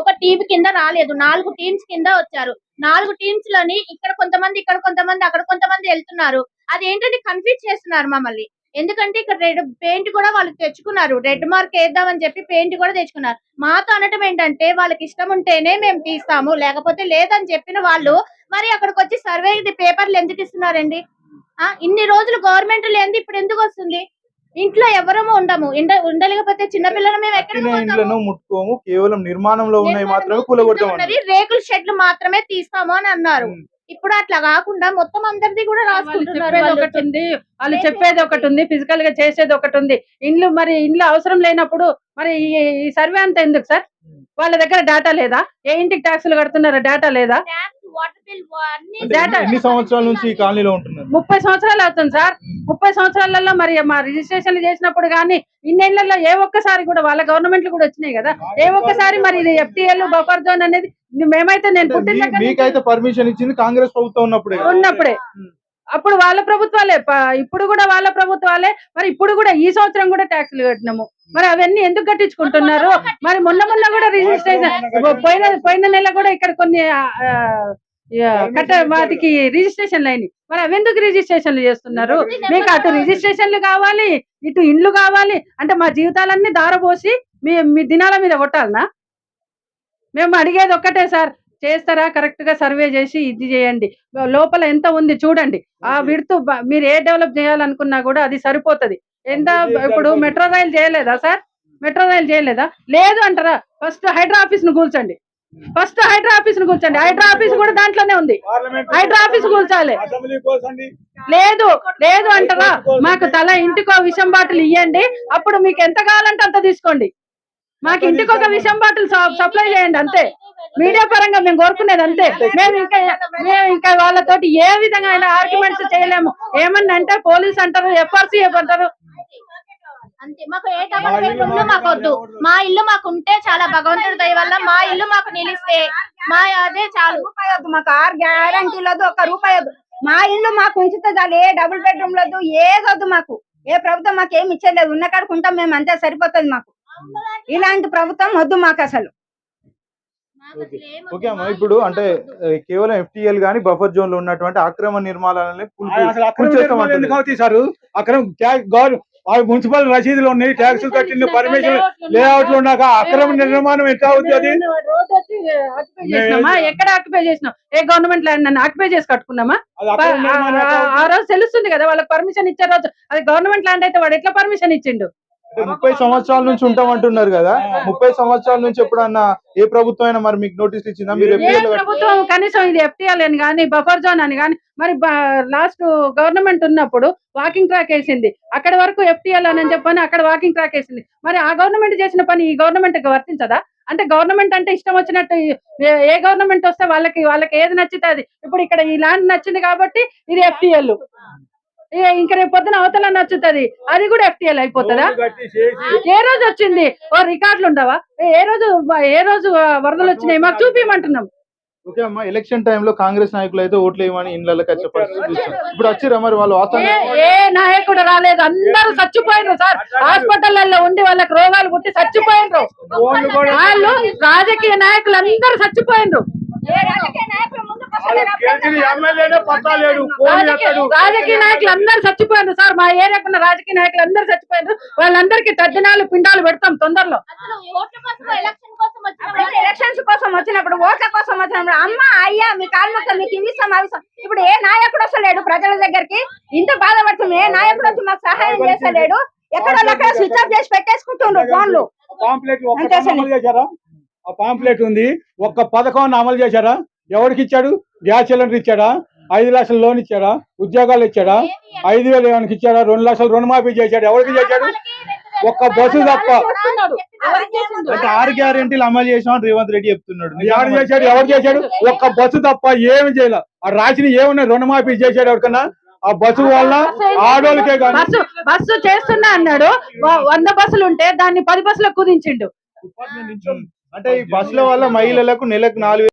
ఒక టీం కింద రాలేదు. నాలుగు టీమ్స్ కింద వచ్చారు. నాలుగు టీమ్స్లోని ఇక్కడ కొంతమంది ఇక్కడ కొంతమంది అక్కడ కొంతమంది వెళ్తున్నారు. అది ఏంటంటే కన్ఫ్యూజ్ చేస్తున్నారు మమ్మల్ని. ఎందుకంటే ఇక్కడ రెడ్ పెయింట్ కూడా వాళ్ళు తెచ్చుకున్నారు. రెడ్ మార్క్ వేద్దామని చెప్పి పెయింట్ కూడా తెచ్చుకున్నారు. మాతో అనటం ఏంటంటే వాళ్ళకి ఇష్టం ఉంటేనే మేము తీస్తాము లేకపోతే లేదని చెప్పిన వాళ్ళు మరి అక్కడికి వచ్చి సర్వే పేపర్లు ఎందుకు ఇస్తున్నారండి? ఆ ఇన్ని రోజులు గవర్నమెంట్ లేనిది ఇప్పుడు ఎందుకు వస్తుంది? ఇంట్లో ఎవరము ఉండము. ఉండలేకపోతే చిన్నపిల్లలు మేము ఎక్కడ ఇండ్లను ముట్టుకోము. కేవలం నిర్మాణంలో ఉన్నాయి మాత్రమే ఉన్నది రేకుల షెడ్లు మాత్రమే తీస్తాము అని అన్నారు. ఇప్పుడు అట్లా కాకుండా మొత్తం అందరిది కూడా రాసుకుంటున్నారు. ఒకటి ఉంది వాళ్ళు చెప్పేది ఒకటి ఉంది ఫిజికల్గా చేసేది ఒకటి ఉంది ఇండ్లు మరి ఇండ్లు అవసరం లేనప్పుడు మరి ఈ- సర్వే అంతా ఎందుకు సార్? వాళ్ళ దగ్గర డేటా లేదా? ఏ ఇంటికి ట్యాక్సులు కడుతున్నారో? డేటా లేదా? వాటర్ బిల్ అన్ని అంటే డేటా- ఎన్ని సంవత్సరాల నుంచి ఈ కాలనీలో ఉంటున్నారు? ముప్పై సంవత్సరాలు అవుతుంది సార్. ముప్పై సంవత్సరాలలో మరి మా రిజిస్ట్రేషన్లు చేసినప్పుడు కానీ ఇన్నేళ్ళలో ఏ ఒక్కసారి కూడా వాళ్ళ గవర్నమెంట్లు కూడా వచ్చినాయి కదా. ఏ ఒక్కసారి మరి ఇది ఎఫ్టీఎల్ బఫర్ జోన్ అనేది మేమైతే నేను పుట్టిన మీకైతే పర్మిషన్ ఇచ్చింది కాంగ్రెస్ ప్రభుత్వం ఉన్నప్పుడే. ఉన్నప్పుడే. అప్పుడు వాళ్ళ ప్రభుత్వాలే ఇప్పుడు కూడా వాళ్ళ ప్రభుత్వాలే మరి ఇప్పుడు కూడా ఈ సంవత్సరం కూడా ట్యాక్సులు కట్టినాము. మరి అవన్నీ ఎందుకు కట్టించుకుంటున్నారు? మరి మొన్న మొన్న కూడా రిజిస్ట్రేషన్ పోయిన పోయిన నెల కూడా ఇక్కడ కొన్ని కట్ట వాటికి రిజిస్ట్రేషన్లు అయినాయి మరి అవి ఎందుకు రిజిస్ట్రేషన్లు చేస్తున్నారు? మీకు అటు రిజిస్ట్రేషన్లు కావాలి? ఇటు ఇండ్లు కావాలి అంటే మా జీవితాలన్నీ దారపోసి మీ మీ దినాల మీద కొట్టాలనా? మేము అడిగేది ఒక్కటే సార్ చేస్తారా? కరెక్ట్గా సర్వే చేసి ఇది చేయండి. లోపల ఎంత ఉంది చూడండి. ఆ విడుతు మీరు ఏ డెవలప్ చేయాలనుకున్నా కూడా అది సరిపోతది. ఎంత ఇప్పుడు మెట్రో రైల్ చేయలేదా సార్? మెట్రో రైల్ చేయలేదా? లేదు అంటారా? ఫస్ట్ హైడ్రా ఆఫీస్ను కూల్చండి. ఫస్ట్ హైడ్రా ఆఫీస్ను కూల్చండి. హైడ్రా ఆఫీస్ కూడా దాంట్లోనే ఉంది. హైడ్రా ఆఫీస్ కోసండి. లేదు లేదు అంటారా మాకు తల ఇంటికో విషం బాటిల్ ఇవ్వండి అప్పుడు మీకు ఎంత కావాలంటే అంత తీసుకోండి. మాకు ఇంటికి ఒక విషం బాటిల్ సప్లై చేయండి అంతే. మీడియా పరంగా మేము కోరుకునేది అంతే. మేము ఇంకా మేము ఇంకా వాళ్ళతోటి ఏ విధంగా ఆర్గ్యుమెంట్స్ చేయలేము. ఏమన్నా అంటే పోలీస్ అంటారు ఎఫ్ఆర్సీ అంటారు అంతే. మాకు ఏ డబల్ బెడ్రూమ్లో మాకు వద్దు మా ఇల్లు మాకు ఉంటే చాలా భగవంతుడి దయ వల్ల మా ఇల్లు మాకు నిలిస్తే మా అదే చాలు. రూపాయి వద్దు మాకు ఆరు గ్యారంటీ లేదు ఒక రూపాయి వద్దు. మా ఇల్లు మాకు ఉంచితే చాలు ఏ డబుల్ బెడ్రూమ్ లేదు ఏదొద్దు మాకు. ఏ ప్రభుత్వం మాకు ఏమి ఇచ్చేది ఉన్న కాడికి ఉంటాం మేము అంతే సరిపోతుంది మాకు. ఇలాంటి ప్రభుత్వం వద్దు మాకు అసలు. ఓకే. అమ్మా ఇప్పుడు అంటే కేవలం ఎఫ్టీఎల్ గానీ బఫర్ జోన్లో ఉన్నటువంటి అక్రమ నిర్మాణాలని అసలు అక్రమ ఆ మున్సిపల్ రసీదులు ఉన్నాయి ట్యాక్స్ కట్టిన పర్మిషన్ లేఅవుట్లు ఉన్నాక అక్రమ నిర్మాణం ఎట్లా అవుతుంది ఎక్కడ ఆక్యుపై చేసినాం? ఏ గవర్నమెంట్ ల్యాండ్ నన్ను ఆక్యుపై చేసి కట్టుకున్నామా? ఆ- రోజు తెలుస్తుంది కదా వాళ్ళకి పర్మిషన్ ఇచ్చే రోజు. అది గవర్నమెంట్ ల్యాండ్ అయితే వాడు ఎట్లా పర్మిషన్ ఇచ్చిండు? ముప్పై సంవత్సరాల నుంచి ఉంటామంటున్నారు కదా. ముప్పై సంవత్సరాల నుంచి ఎప్పుడన్నా ఏ ప్రభుత్వం అయినా మరి మీకు నోటీస్ ఇచ్చిందా? మీరు ప్రభుత్వం కనీసం ఇది ఎఫ్టీఎల్ అని కానీ బఫర్ జోన్ అని కానీ మరి లాస్ట్ గవర్నమెంట్ ఉన్నప్పుడు వాకింగ్ ట్రాక్ వేసింది. అక్కడ వరకు ఎఫ్టీఎల్ అని చెప్పని అక్కడ వాకింగ్ ట్రాక్ వేసింది. మరి ఆ గవర్నమెంట్ చేసిన పని ఈ గవర్నమెంట్ వర్తించదా? అంటే గవర్నమెంట్ అంటే ఇష్టం వచ్చినట్టు ఏ- ఏ గవర్నమెంట్ వస్తే వాళ్ళకి వాళ్ళకి ఏది నచ్చితే అది ఇప్పుడు ఇక్కడ ఈ ల్యాండ్ నచ్చింది కాబట్టి ఇది ఎఫ్టీఎల్ ఇంకా రేపు పొద్దున అవతల నచ్చుతుంది అది కూడా ఎఫ్టీఎల్ అయిపోతుందా? ఏ రోజు వచ్చింది? ఓ రికార్డులు ఉండవా? ఏ రోజు ఏ రోజు వరదలు వచ్చినాయి? మాకు చూపించమంటున్నాం ఓకే అమ్మా ఎలక్షన్ టైంలో కాంగ్రెస్ నాయకులు అయితే ఓట్లు వేయమని పరిస్థితి చూసాం. ఇప్పుడు వచ్చిరా మరి వాళ్ళు ఏ నాయకుడు రాలేదు. అందరూ చచ్చిపోయినారు సార్. హాస్పిటల్లో ఉండి వాళ్ళకి రోగాలు పుట్టి చచ్చిపోయినారు. వాళ్ళు రాజకీయ నాయకులు అందరూ చచ్చిపోయినారు. రాజకీయ నాయకులు అందరూ చచ్చిపోయినారు సార్. మా ఏరియాకు ఉన్న రాజకీయ నాయకులు అందరూ చచ్చిపోయినారు వాళ్ళందరికీ తద్దినాలు పిండాలు పెడతాం తొందరలో. అసలు ఓట్ల కోసం ఎలక్షన్ కోసం అప్పుడు వచ్చినప్పుడు ఎలక్షన్స్ కోసం వచ్చినప్పుడు ఓట్ల కోసం వచ్చినప్పుడు అమ్మ అయ్యా మీ మొత్తం మీకు ఇవి ఇస్తాం. ఇప్పుడు ఏ నాయకుడు వస్తలేడు ప్రజల దగ్గరికి. ఇంత బాధపడుతుంది ఏ నాయకుడు వచ్చి మాకు సహాయం చేస్తలేడు. ఎక్కడ స్విచ్ ఆఫ్ చేసి పెట్టేసుకుంటుండ్రు ఫోన్లు? ఆ పాంప్లెట్ ఉంది. ఒక్క పథకం అమలు చేశారా? ఎవరికి ఇచ్చాడు? గ్యాస్ సిలిండర్ ఇచ్చాడా? ఐదు లక్షల లోన్ ఇచ్చాడా? ఉద్యోగాలు ఇచ్చాడా? ఐదు వేలు ఏమైనా ఇచ్చాడా? రెండు లక్షలు రుణమాఫీ చేశాడు. ఎవరికి చేశాడు? ఒక్క బస్సు తప్ప. అంటే ఆరు గ్యారెంటీలు అమలు చేసామని రేవంత్ రెడ్డి చెప్తున్నాడు. ఎవరు చేశాడు ఎవరు చేశాడు? ఒక్క బస్సు తప్ప ఏమి చేయలే. ఆ రాసిన ఏమన్నా రుణమాఫీ చేశాడు ఎవరికన్నా? ఆ బస్సు వల్ల ఆడోళ్ళకే కానీ బస్సు బస్సు చేస్తున్నా అన్నాడు. వంద బస్సులు ఉంటే దాన్ని పది బస్సులకు కుదించిండు. అంటే ఈ బస్సుల వల్ల మహిళలకు నెలకు నాలుగు